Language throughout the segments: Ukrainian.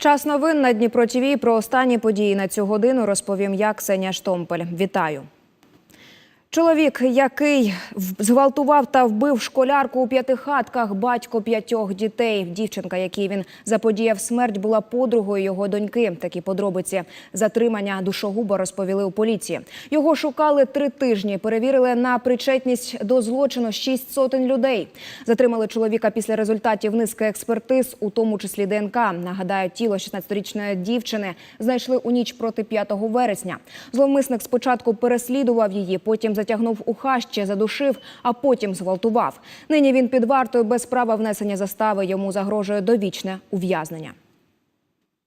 Час новин на Дніпро ТІВІ Про останні події на цю годину розповім я, Ксенія Штомпель. Вітаю. Чоловік, який зґвалтував та вбив школярку у п'ятихатках, батько п'ятьох дітей. Дівчинка, якій він заподіяв смерть, була подругою його доньки. Такі подробиці затримання душогуба розповіли у поліції. Його шукали три тижні. Перевірили на причетність до злочину шість сотень людей. Затримали чоловіка після результатів низки експертиз, у тому числі ДНК. Нагадаю, тіло 16-річної дівчини знайшли у ніч проти 5 вересня. Зловмисник спочатку переслідував її, потім затягнув у хащі, задушив, а потім зґвалтував. Нині він під вартою без права внесення застави. Йому загрожує довічне ув'язнення.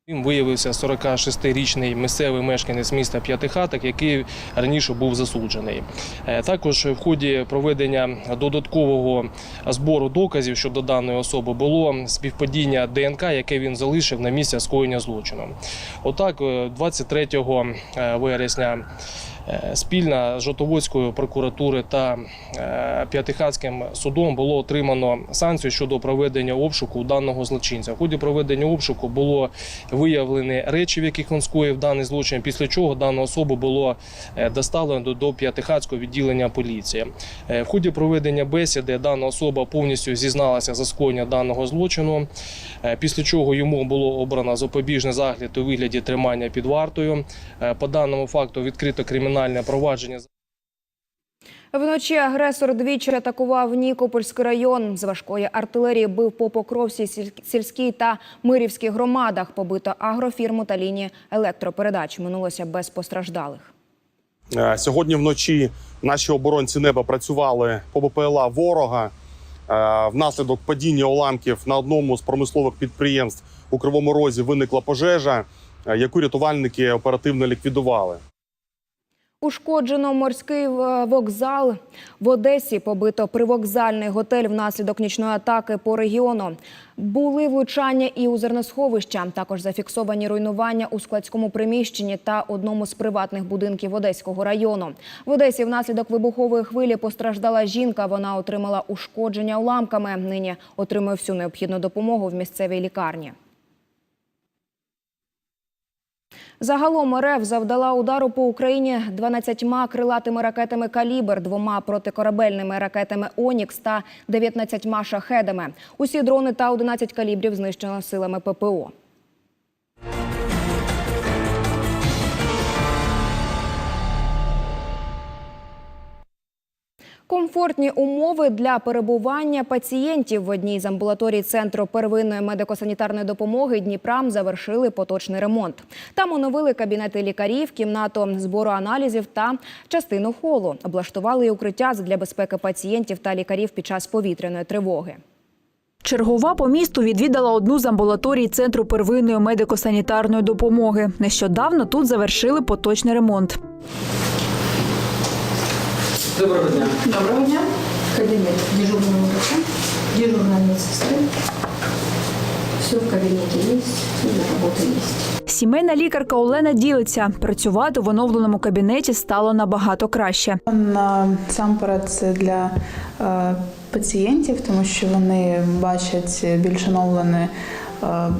Він виявився 46-річний місцевий мешканець міста П'ятихаток, який раніше був засуджений. Е, Також в ході проведення додаткового збору доказів щодо даної особи було співпадіння ДНК, яке він залишив на місці скоєння злочину. Отак, е, 23 вересня е, спільно з Жотоводською прокуратури та е, П'ятихатським судом було отримано санкцію щодо проведення обшуку даного злочинця. В ході проведення обшуку було виявлені речі, в яких він скоїв даний злочин, після чого дану особу було е, доставлено до- П'ятихатського відділення поліції. Е, В ході проведення бесіди дана особа повністю зізналася за скоєння даного злочину, е, після чого йому було обрано запобіжний загляд у вигляді тримання під вартою. По даному факту відкрито кримінальне провадження. Вночі агресор двічі атакував Нікопольський район. З важкої артилерії бив по Покровській, сіль- сільській та Мирівській громадах. Побито агрофірму та лінії електропередач. Минулося без постраждалих. Е, Сьогодні вночі наші оборонці неба працювали по БПЛА ворога. Е, Внаслідок падіння уламків на одному з промислових підприємств у Кривому Розі виникла пожежа, е, яку рятувальники оперативно ліквідували. Ушкоджено морський вокзал в Одесі. Побито привокзальний готель внаслідок нічної атаки по регіону. Були влучання і у зерносховища. Також зафіксовані руйнування у складському приміщенні та одному з приватних будинків Одеського району. В Одесі внаслідок вибухової хвилі постраждала жінка. Вона отримала ушкодження уламками. Нині отримує всю необхідну допомогу в місцевій лікарні. Загалом РФ завдала удару по Україні 12 крилатими ракетами «Калібр», двома протикорабельними ракетами «Онікс» та 19 шахедами. Усі дрони та 11 калібрів знищено силами ППО. Комфортні умови для перебування пацієнтів в одній з амбулаторій центру первинної медико-санітарної допомоги Дніпра завершили поточний ремонт. Там оновили кабінети лікарів, кімнату збору аналізів та частину холу. Облаштували й укриття для безпеки пацієнтів та лікарів під час повітряної тривоги. Чергова по місту відвідала одну з амбулаторій центру первинної медико-санітарної допомоги. Нещодавно тут завершили поточний ремонт. Доброго дня. Доброго дня. Кабинет дежурного врача, дежурная медсестры. Все в кабинете есть, все для работы есть. Сімейна лікарка Олена ділиться. Працювати в оновленому кабінеті стало набагато краще. Насамперед це для е, пацієнтів, тому що вони бачать більш оновлений е,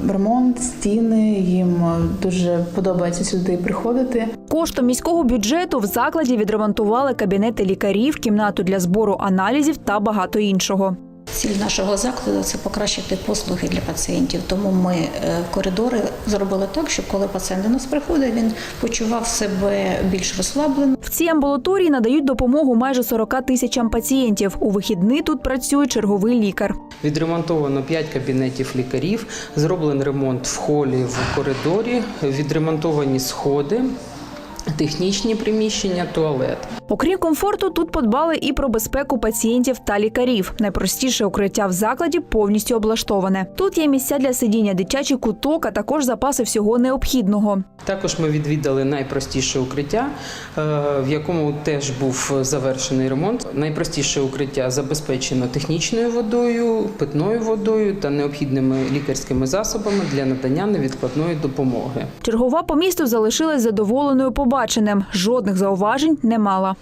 ремонт, стіни. Їм е, дуже подобається сюди приходити. Коштом міського бюджету в закладі відремонтували кабінети лікарів, кімнату для збору аналізів та багато іншого. Ціль нашого закладу це покращити послуги для пацієнтів. Тому ми е, коридори зробили так, щоб коли пацієнт до нас приходить, він почував себе більш розслаблено. В цій амбулаторії надають допомогу майже 40 тисячам пацієнтів. У вихідний тут працює черговий лікар. Відремонтовано 5 кабінетів лікарів, зроблений ремонт в холі, в коридорі, відремонтовані сходи, технічні приміщення, туалет. Окрім комфорту, тут подбали і про безпеку пацієнтів та лікарів. Найпростіше укриття в закладі повністю облаштоване. Тут є місця для сидіння, дитячий куток, а також запаси всього необхідного. Також ми відвідали найпростіше укриття, е, в якому теж був завершений ремонт. Найпростіше укриття забезпечено технічною водою, питною водою та необхідними лікарськими засобами для надання невідкладної допомоги. Чергова по місту залишилась задоволеною побаченим. Жодних зауважень не мала.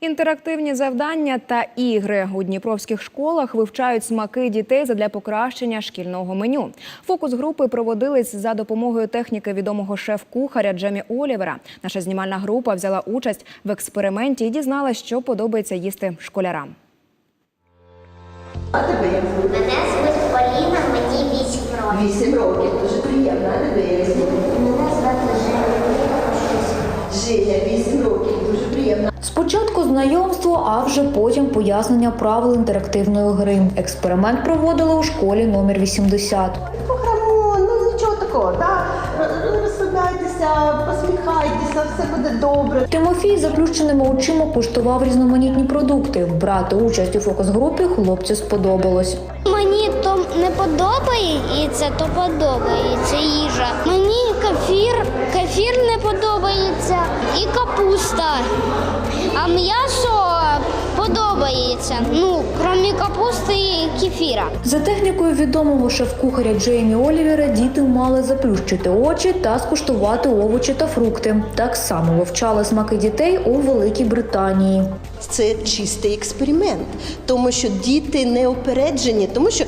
Інтерактивні завдання та ігри у дніпровських школах вивчають смаки дітей задля покращення шкільного меню. Фокус групи проводились за допомогою техніки відомого шеф-кухаря Джемі Олівера. Наша знімальна група взяла участь в експерименті і дізналась, що подобається їсти школярам. Мене звуть Поліна, мені 8 років. Вісім років, дуже приємно, а тебе як звати? Женя, вісім років, дуже приємно. Спочатку знайомство, а вже потім пояснення правил інтерактивної гри. Експеримент проводили у школі номер 80. Пограмо, ну нічого такого, так? Розслабляйтеся, посміхайтеся, все буде добре. Тимофій заплющеними очима куштував різноманітні продукти. Брати участь у фокус-групі хлопцю сподобалось. Мені то не подобається, то подобається їжа. Мені кефір, кефір не подобається і капуста. Ну, крім капусти і кефіра. За технікою відомого шеф-кухаря Джеймі Олівера діти мали заплющити очі та скуштувати овочі та фрукти. Так само вивчали смаки дітей у Великій Британії. Це чистий експеримент, тому що діти не опереджені, тому що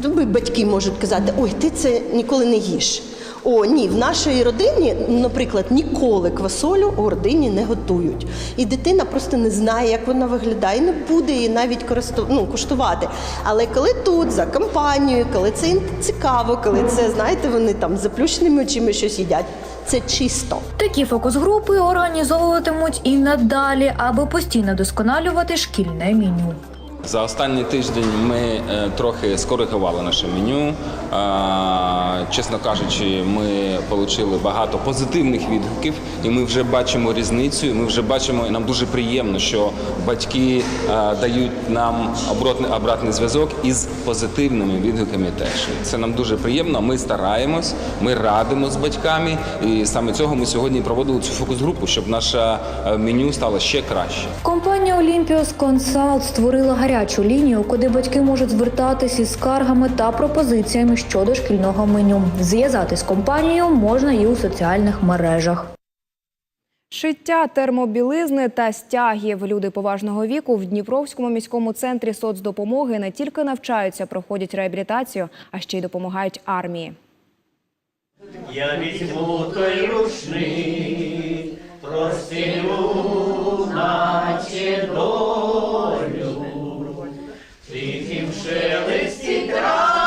ну, батьки можуть казати, ой, ти це ніколи не їш. О, ні, в нашій родині, наприклад, ніколи квасолю у родині не готують. І дитина просто не знає, як вона виглядає, не буде її навіть користу, ну, куштувати. Але коли тут за компанією, коли це цікаво, коли це, знаєте, вони там заплющеними очима щось їдять, це чисто. Такі фокус-групи організовуватимуть і надалі, аби постійно досконалювати шкільне меню. За останній тиждень ми е, трохи скоригували наше меню. Е, Чесно кажучи, ми отримали багато позитивних відгуків, і ми вже бачимо різницю. Ми вже бачимо, і нам дуже приємно, що батьки е, дають нам обратний, обратний зв'язок із позитивними відгуками. Теж це нам дуже приємно. Ми стараємось, ми радимо з батьками, і саме цього ми сьогодні проводили цю фокус-групу, щоб наше меню стало ще краще. Компанія Olympios Consult створила гарячу лінію, куди батьки можуть звертатися із скаргами та пропозиціями щодо шкільного меню. Зв'язатись з компанією можна і у соціальних мережах. Шиття термобілизни та стягів. Люди поважного віку в Дніпровському міському центрі соцдопомоги не тільки навчаються, проходять реабілітацію, а ще й допомагають армії. Я візьму той рушник, простелю, наче долю, тихим шелесті трав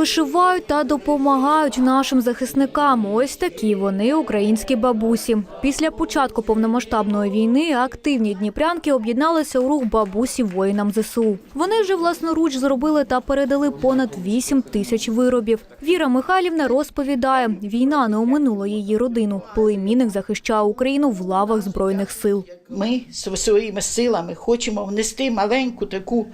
вишивають та допомагають нашим захисникам. Ось такі вони, українські бабусі. Після початку повномасштабної війни активні дніпрянки об'єдналися у рух бабусі воїнам ЗСУ. Вони вже власноруч зробили та передали понад 8 тисяч виробів. Віра Михайлівна розповідає, війна не оминула її родину. Племінник захищає Україну в лавах збройних сил. Ми своїми силами хочемо внести маленьку таку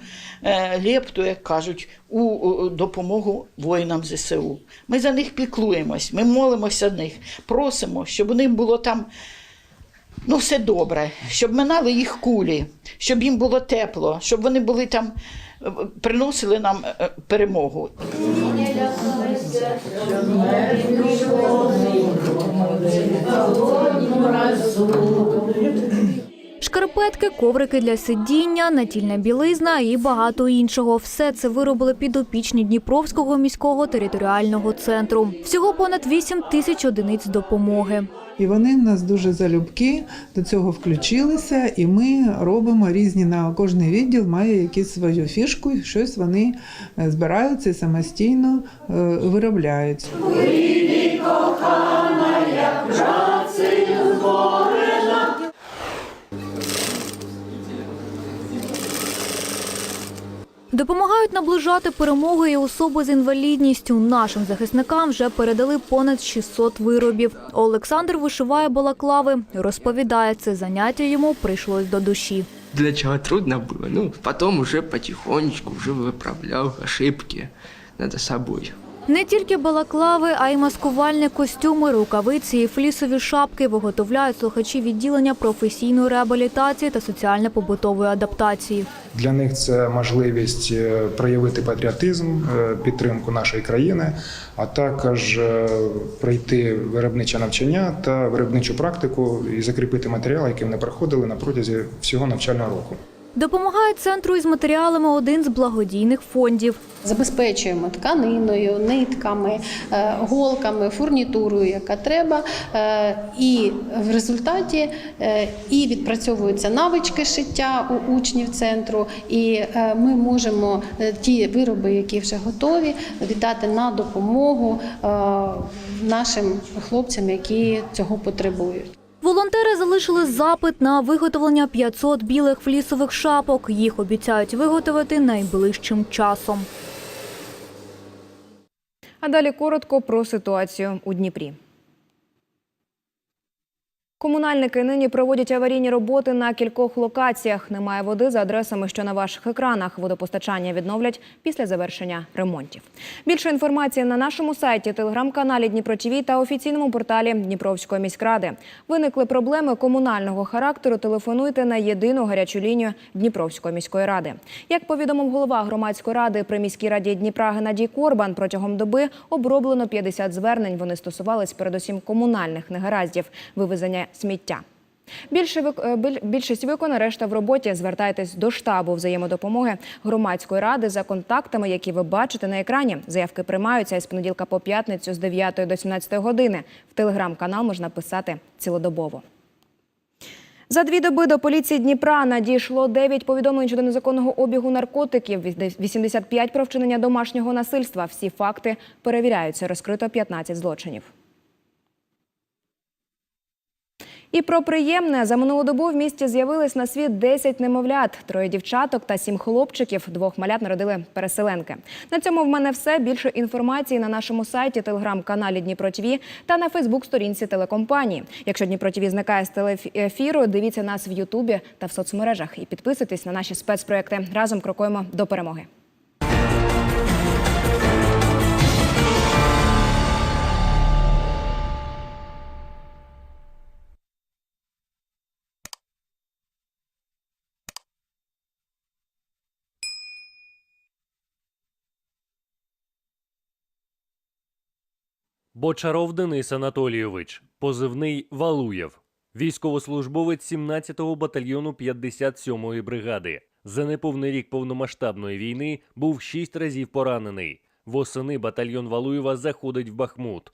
е, лепту, як кажуть, у, допомогу воїнам ЗСУ. Ми за них піклуємось, ми молимося за них, просимо, щоб у них було там ну, все добре, щоб минали їх кулі, щоб їм було тепло, щоб вони були там, е, приносили нам е, перемогу. Шкарпетки, коврики для сидіння, натільна білизна і багато іншого. Все це виробили підопічні Дніпровського міського територіального центру. Всього понад 8 тисяч одиниць допомоги. І вони в нас дуже залюбки до цього включилися, і ми робимо різні на кожний відділ має якусь свою фішку, і щось вони е, збираються і самостійно е, виробляють. Допомагають наближати перемоги і особи з інвалідністю. Нашим захисникам вже передали понад 600 виробів. Олександр вишиває балаклави. Розповідає, це заняття йому прийшлось до душі. Для чого трудно було. Ну, потом вже потихонечку вже виправляв ошибки над собой. Не тільки балаклави, а й маскувальні костюми, рукавиці і флісові шапки виготовляють слухачі відділення професійної реабілітації та соціально-побутової адаптації. Для них це можливість е, проявити патріотизм, е, підтримку нашої країни, а також е, пройти виробниче навчання та виробничу практику і закріпити матеріал, який вони проходили на протязі всього навчального року. Допомагає центру із матеріалами один з благодійних фондів. Забезпечуємо тканиною, нитками, е, голками, фурнітурою, яка треба. Е, І в результаті е, і відпрацьовуються навички шиття у учнів центру, і ми можемо ті вироби, які вже готові, віддати на допомогу нашим хлопцям, які цього потребують. Волонтери залишили запит на виготовлення 500 білих флісових шапок. Їх обіцяють виготовити найближчим часом. А далі коротко про ситуацію у Дніпрі. Комунальники нині проводять аварійні роботи на кількох локаціях. Немає води за адресами, що на ваших екранах. Водопостачання відновлять після завершення ремонтів. Більше інформації на нашому сайті, телеграм-каналі Дніпро ТВ та офіційному порталі Дніпровської міськради. Виникли проблеми комунального характеру. Телефонуйте на єдину гарячу лінію Дніпровської міської ради. Як повідомив голова громадської ради при міській раді Дніпра Геннадій Корбан, протягом доби оброблено 50 звернень. Вони стосувались передусім комунальних негараздів, вивезення сміття. Більше вик- е, більшість виконана, решта в роботі. Звертайтесь до штабу взаємодопомоги громадської ради за контактами, які ви бачите на екрані. Заявки приймаються із понеділка по п'ятницю з 9 до 17 години. В телеграм-канал можна писати цілодобово. За дві доби до поліції Дніпра надійшло 9 повідомлень щодо незаконного обігу наркотиків, 85 про вчинення домашнього насильства. Всі факти перевіряються. Розкрито 15 злочинів. І про приємне за минулу добу в місті з'явились на світ 10 немовлят, троє дівчаток та сім хлопчиків. Двох малят народили переселенки. На цьому в мене все. Більше інформації на нашому сайті, телеграм-каналі Дніпро ТВ та на Фейсбук-сторінці телекомпанії. Якщо Дніпро ТВ зникає з телеефіру, дивіться нас в Ютубі та в соцмережах і підписуйтесь на наші спецпроекти. Разом крокуємо до перемоги. Бочаров Денис Анатолійович, позивний Валуєв, військовослужбовець 17-го батальйону 57-ї бригади. За неповний рік повномасштабної війни був шість разів поранений. Восени батальйон Валуєва заходить в Бахмут.